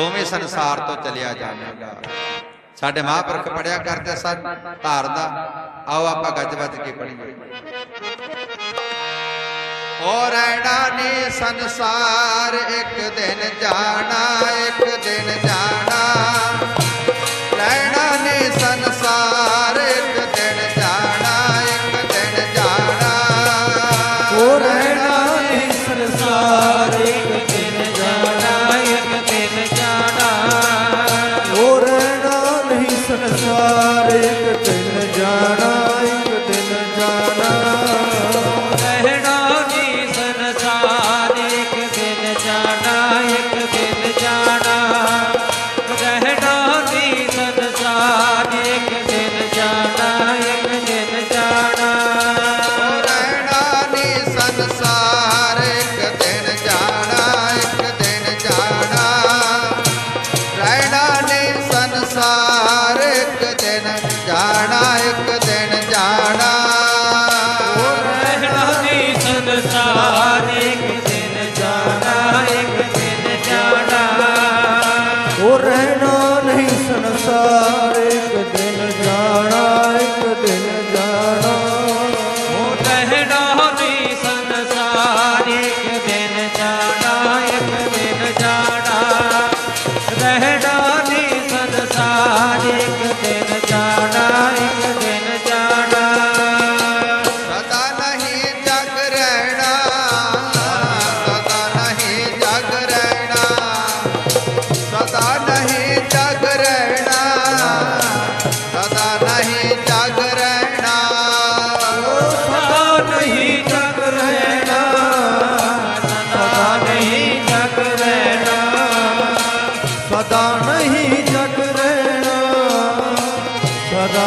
ਤੂੰ ਸੰਸਾਰ ਤੋਂ ਚਲਿਆ ਜਾਵੇਗਾ। ਸਾਡੇ ਮਹਾਂਪੁਰਖ ਪੜਿਆ ਕਰਦੇ ਸਨ ਧਾਰ ਦਾ ਆਓ ਆਪਾਂ ਗੱਜ ਵੱਜ ਕੇ ਪੜੀਏ ਹੋ ਰਹਿਣਾ ਨੀ ਸੰਸਾਰ, ਇੱਕ ਦਿਨ ਜਾਣਾ, ਇੱਕ ਦਿਨ ਜਾਣਾ। ਸੰਸਾਰ ਇੱਕ ਦਿਨ ਜਾਣਾ, ਇੱਕ ਦਿਨ ਜਾਣਾ। ਰਹਿਣਾ ਨਹੀਂ ਸੰਸਾਰ ਇੱਕ ਦਿਨ ਜਾਣਾ ਇੱਕ ਦਿਨ ਜਾਣਾ ਰਹਿਣਾ ਨਹੀਂ ਸੰਸਾਰ ਇੱਕ ਦਿਨ ਜਾਣਾ ਇੱਕ ਦਿਨ ਜਾਣਾ ਰਹਿਣਾ ਨੀ ਸੰਸਾਰ ਇੱਕ ਦਿਨ ਜਾਣਾ ਇੱਕ ਦਿਨ ਜਾਣਾ ਰਹਿਣਾ ਨੀ ਸੰਸਾਰ ਜਗ ਰਹਿਣਾ ਸਦਾ ਨਹੀਂ ਜਗ ਰਹਿਣਾ ਸਦਾ ਨਹੀਂ ਜਗ ਰਹਿਣਾ ਸਦਾ ਨਹੀਂ ਜਗ ਰਹਿਣਾ ਸਦਾ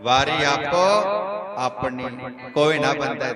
વારી આપો આપણને કોઈ ના બંધાય